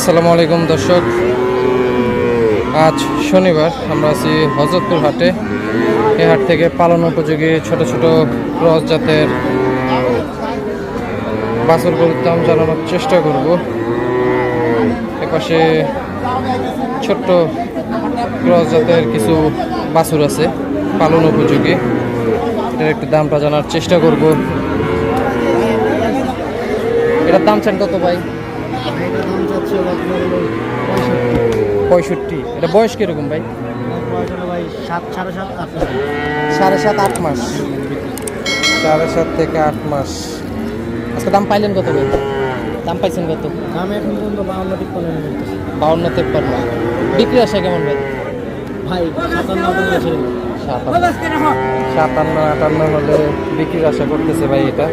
আসসালামু আলাইকুম দর্শক। আজ শনিবার, আমরা আছি হজরতপুর হাটে। এ হাট থেকে পালন উপযোগী ছোট ছোট ক্রস জাতের বাছুর গরুর দাম জানানোর চেষ্টা করব। এপাশে ছোট্ট ক্রস জাতের কিছু বাছুর আছে, পালন উপযোগী। এটার একটু দামটা জানার চেষ্টা করব। এটার দাম চান কত ভাই? পঁয়ষট্টি। এটা বয়স কীরকম ভাই? সাড়ে সাত, আট মাস। সাড়ে সাত থেকে আট মাস। আজকে দাম পাইলেন কত ভাই? দাম পাইছেন কত? দাম এখন পর্যন্ত বাউন্ন মিলতেছে বাউন্ন তেপ্পান্ন। বিক্রি আসে কেমন ভাই? ভাই। সাতান্ন সাতান্ন, আটান্ন হলে বিক্রির আশা করতেছে ভাই এটা।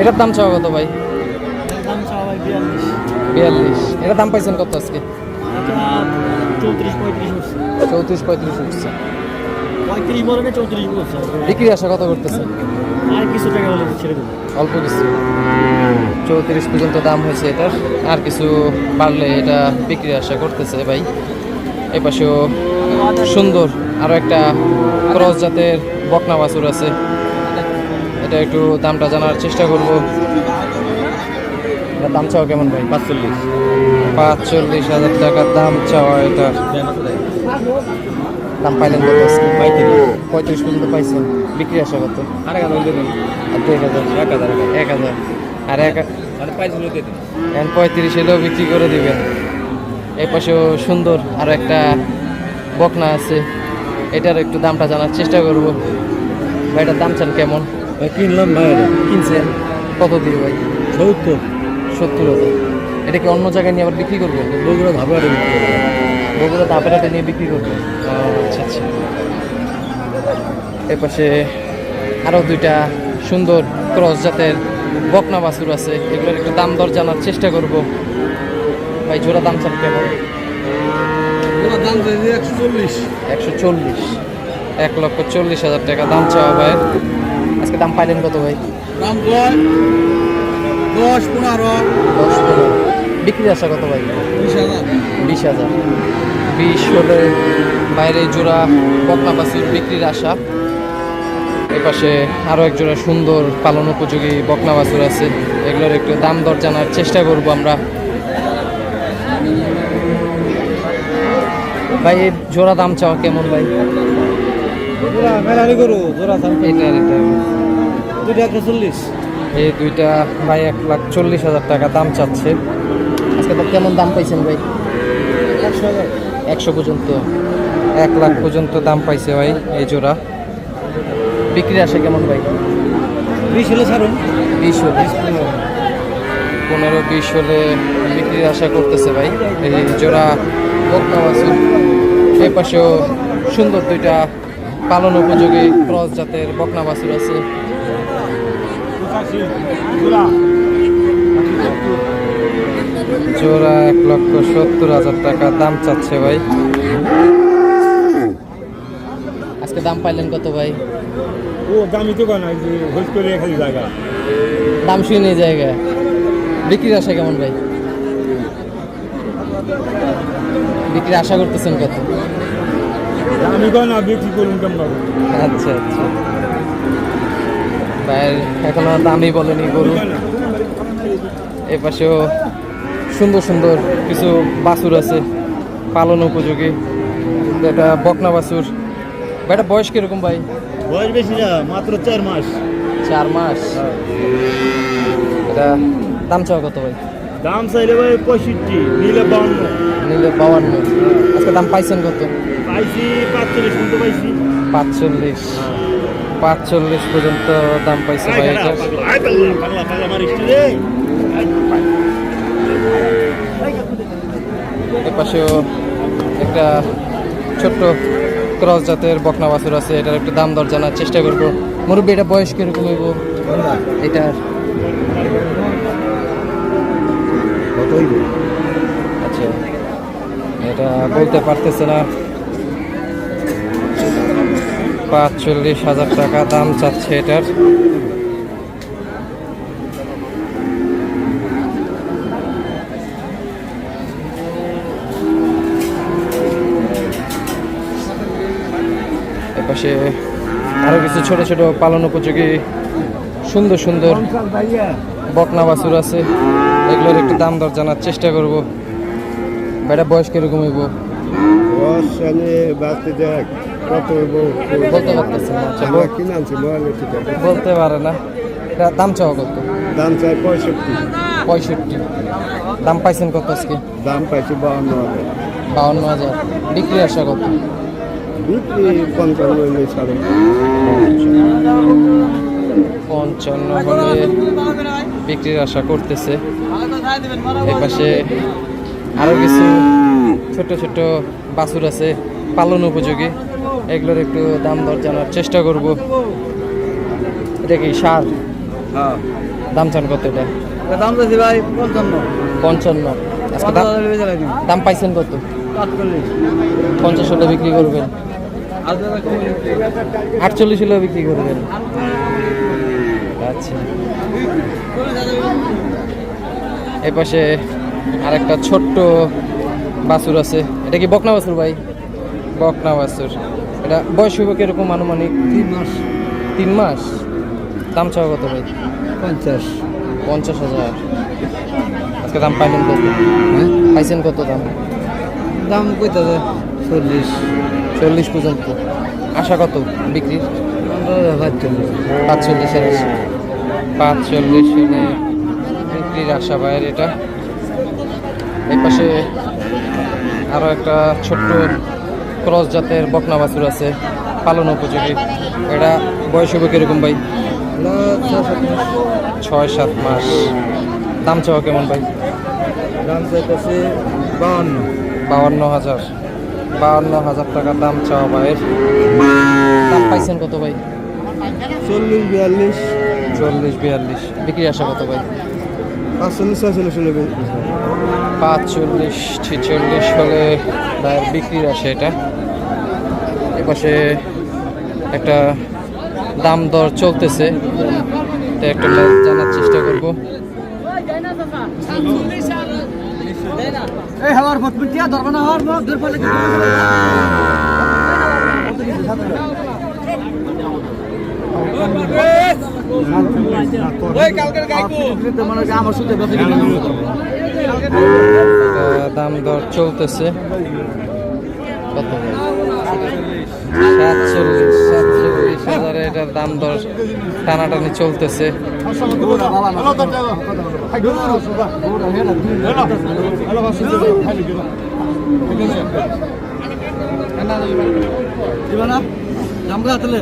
এটার দাম চাওয়া কত ভাই? বিয়াল্লিশ। এটার দাম পাইছেন কত আজকে? চৌত্রিশ পঁয়ত্রিশ উঠছে। পঁয়ত্রিশ বলে না চৌত্রিশ বলছে। বিক্রির আশা কত করতেছে আর কিছু টাকা হলে ছেড়ে দেবো। অল্প কিছু। চৌত্রিশ পর্যন্ত দাম হয়েছে এটার। আর কিছু বাড়লে এটা বিক্রি আশা করতেছে ভাই। এই পাশেও সুন্দর আরও একটা ক্রস জাতের বকনা বাছুর আছে। এটা একটু দামটা জানার চেষ্টা করব। দাম চাও কেমন ভাই? পাঁচচল্লিশ। পাঁচচল্লিশ হাজার টাকার দাম চাওয়া এটার দাম পাইলেন কত? পঁয়ত্রিশ পর্যন্ত পাইছেন। বিক্রি আশা কত? আর এক হাজার আর দুই হাজার। এক হাজার এক হাজার। আর এক পঁয়ত্রিশ এলেও বিক্রি করে দিবেন। এই পাশেও সুন্দর আর একটা বকনা আছে। এটার একটু দামটা জানার চেষ্টা করব। ভাই এটার দাম চান কেমন? ভাই কিনলাম ভাই এটা। কিনছেন? কত দিয়ে ভাই? সত্তর। সত্তর হাজার এটা কি অন্য জায়গায় নিয়ে আবার বিক্রি করবেন বগুড়া ধাপড়া বিক্রি করে বগুড়া ধাপেরাতে নিয়ে বিক্রি করবেন আচ্ছা আচ্ছা। এর পাশে আরও দুইটা সুন্দর ক্রস জাতের বকনা বাছুর আছে। এগুলোর একটু দাম দর জানার চেষ্টা করব। ভাই জোড়া দাম চান কেমন? দাম একশো চল্লিশ। একশো চল্লিশ। এক লক্ষ চল্লিশ হাজার টাকা দাম চাওয়া ভাই। আজকে দাম পাইলেন কত ভাই? দাম দশ পনেরো। দশ পনেরো। বিক্রি আসা কত ভাই? বিশ হাজার। বিশ হাজার। বিশ হলে বাইরে জোড়া বকনা বাছুর বিক্রির আশা। এপাশে আরও এক জোড়া সুন্দর পালন উপযোগী বকনা বাছুর আছে। এগুলোর একটু দাম দর জানার চেষ্টা করব আমরা। ভাই এই জোড়া দাম চাওয়া কেমন ভাই? এটা এটা দুইটা একশো চল্লিশ। এই দুইটা ভাই এক লাখ চল্লিশ হাজার টাকা দাম চাচ্ছে। আজকে তো কেমন দাম পাইছেন ভাই? একশো হাজার। একশো পর্যন্ত। এক লাখ পর্যন্ত দাম পাইছে ভাই এই জোড়া। বিক্রি আসে কেমন ভাই? বিশ হলে ছাড়ুন। বিশ হলে। পনেরো বিশ হলে বিক্রির আশা করতেছে ভাই। এই জোড়া বকনা বাছুর এই পাশেও সুন্দর দুইটা পালন উপযোগী ক্রস জাতের বকনা বাছুর আছে। জোড়া। এক লক্ষ সত্তর হাজার টাকা দাম চাচ্ছে ভাই। আজকে দাম পাইলেন কত ভাই? ও দামি তো কেন? হোস করে খালি জায়গা। দাম শুনে জায়গা। বিক্রির আশা কেমন ভাই? বিক্রির আশা করতেছেন কত? দামি কয় না বিক্রি করুন কেমন আচ্ছা আচ্ছা। ভাইয়ের এখনও দামই বলেনি গরু। এ পাশেও সুন্দর সুন্দর কিছু বাছুর আছে পালন উপযোগী। এটা বকনা বাছুর। এটা বয়স কীরকম ভাই? বয়স বেশি না মাত্র চার মাস। চার মাস? এটা দাম চাওয়া কত ভাই? দাম চাইলে ভাই পঁয়ষট্টি নিলে বাউন্ন। নিলে বাউান্ন। আজকে দাম পাইছেন কত? পাইছি পাঁচচল্লিশ পাইছি। পাঁচচল্লিশ। পাঁচচল্লিশ পর্যন্ত দাম পাইছে ভাই। এটা পাগলা পাগলা মারিস রে এর পাশেও একটা ছোট্ট ক্রস জাতের বকনা বাছুর আছে এটার একটু দাম দর জানার চেষ্টা করব। মুরব্বী এটা বয়স কীরকম হইব? এটার। আচ্ছা এটা বলতে পারতেছে না। পাঁচচল্লিশ হাজার টাকা দাম চাচ্ছে এটার। এপাশে আরও কিছু ছোট ছোট পালন উপযোগী সুন্দর সুন্দর বটনা বাছুর আছে। এগুলোর একটু দাম দর জানার চেষ্টা করব। বেটা বয়স কীরকম হইব? বয়স বাঁচতে দেখ। বলতে পারতেছে না। ঠিক বলতে। পারে না। এটা দাম চাওয়া কত? দাম চাই পঁয়ষট্টি। পঁয়ষট্টি। দাম পাইছেন কত আজকে? দাম পাইছি বাউন্ন হাজার। বাউন্ন হাজার। বিক্রি আসা কত? বিক্রি পঞ্চান্ন ছাড়ো পঞ্চান্ন হলে বিক্রির আশা করতেছে। এই পাশে আরও কিছু ছোট ছোট বাছুর আছে পালন উপযোগী। এগুলোর একটু দাম দর জানার চেষ্টা করব। এটা কি সার? হ্যাঁ। দাম চান কত এটা? দাম চাইছি ভাই পঞ্চান্ন। পঞ্চান্ন। আজকে দাম পাইছেন কত? পঞ্চাশ হলে বিক্রি করবেন। আটচল্লিশ হলে বিক্রি করবেন। আচ্ছা। এই পাশে আরেকটা ছোট্ট বাছুর আছে। এটা কি বকনা বাছুর ভাই? বকনা বাছুর। এটা বয়স হইব কীরকম আনুমানিক? তিন মাস। তিন মাস? দাম চাওয়া কত ভাই? পঞ্চাশ। পঞ্চাশ হাজার। আজকে দাম পাইলেন কত? পাইছেন কত দাম? দাম কইতে চল্লিশ। চল্লিশ পর্যন্ত। আশা কত বিক্রির? পাঁচচল্লিশ পাঁচচল্লিশের আশা। পাঁচচল্লিশ বিক্রির আশা বাইরে এটা। এই পাশে আরও একটা ছোট্ট ক্রস জাতের বকনা বাছুর আছে পালন উপযোগী। এটা বয়স হবে কীরকম ভাই? ছয় সাত মাস। দাম চাওয়া কেমন ভাই? দাম চাইতেছে বাউন্ন। বাউন্ন হাজার। বাউন্ন হাজার টাকা দাম চাওয়া ভাইয়ের। দাম পাইছেন কত ভাই? চল্লিশ বিয়াল্লিশ। চল্লিশ বিয়াল্লিশ। বিক্রি আসা কত ভাই? পাঁচচল্লিশ ছয়চল্লিশ হলে পাঁচচল্লিশ ছেচল্লিশ হলে প্রায় বিক্রির আসে এটা। এপাশে একটা দাম দর চলতেছে। তো একটা জানার চেষ্টা করব। এই হাওয়ার ফটফটিয়া ধরবে না হাওয়ার দূর ফেলে আমার সাথে দাম দর চলতেছে। কত? ভাই? সাতচল্লিশ সাতচল্লিশ হাজারে এটার দাম দর টানাটানি চলতেছে। জামগা তাহলে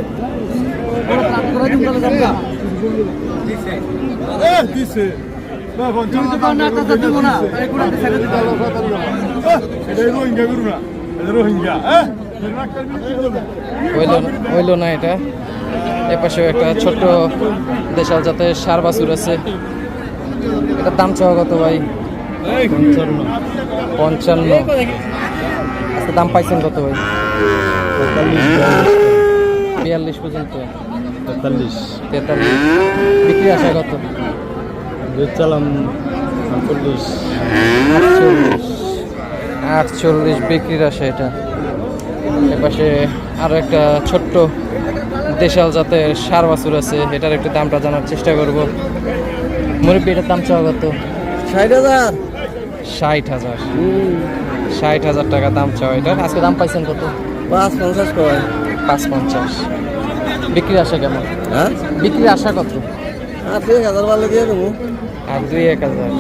হইল না এটা। এ পাশেও একটা ছোট্ট দেশাল যাতে সার বাছুর আছে। এটার দাম চাওয়া কত ভাই? পঞ্চান্ন। দাম পাইছেন কত ভাই? বিয়াল্লিশ পর্যন্ত। তেতাল্লিশ। তেতাল্লিশ। বিক্রি আসা কত? চালাম চল্লিশ আটচল্লিশ বিক্রির আসে এটা। এপাশে আরও একটা ছোট্ট দেশাল জাতের সার বাছুর আছে এটার একটু দামটা জানার চেষ্টা করব। মুরব্বী এটার দাম চাওয়া কত? ষাট হাজার। ষাট হাজার। ষাট হাজার টাকা দাম চাওয়া এটার আজকে দাম পাইছেন কত? পাঁচ পঞ্চাশ পাঁচ পঞ্চাশ। বিক্রির আশা কেমন? হ্যাঁ? বিক্রির আশা কত? আর দুই এক হাজার বাড়লে দিয়ে আর দুই এক হাজার।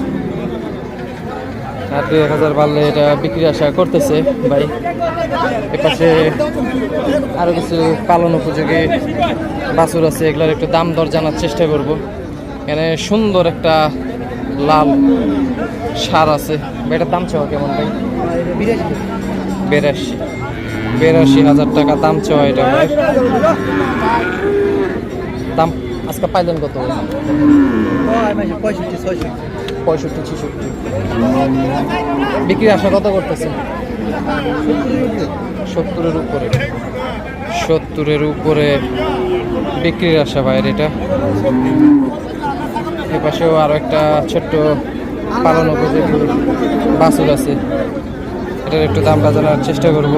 আর এক হাজার বাড়লে এটা বিক্রির আশা করতেছে ভাই। এপাশে আরও কিছু পালন উপযোগী বাছুর আছে, এগুলোর একটু দাম দর জানার চেষ্টা করব। এখানে সুন্দর একটা লাল সার আছে। এটার দাম চাওয়া কেমন ভাই? বেরাশি। বেরাশি হাজার টাকা দাম চাওয়া এটা দাম আজকে পাইলেন কত? পঁয়ষট্টি ছেষট্টি বিক্রি আশা কত করতেছেন? সত্তরের উপরে। সত্তরের উপরে বিক্রির আশা বাইরে এটা। এ পাশেও আরও একটা ছোট্ট পালন উপযোগী বাছুর আছে। এটার একটু দামটা জানার চেষ্টা করব।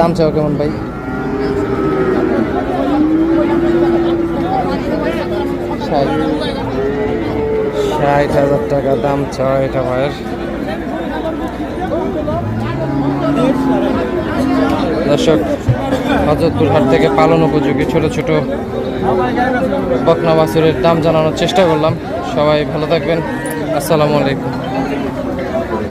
দাম চাও কেমন ভাই? ষাট। হাজার টাকা দাম চাওয়া এটা ভাইয়ের। দর্শক, হজরতপুর হাট থেকে পালন উপযোগী ছোট ছোট বকনা বাসুরের দাম জানানোর চেষ্টা করলাম। সবাই ভালো থাকবেন। আসসালামু আলাইকুম।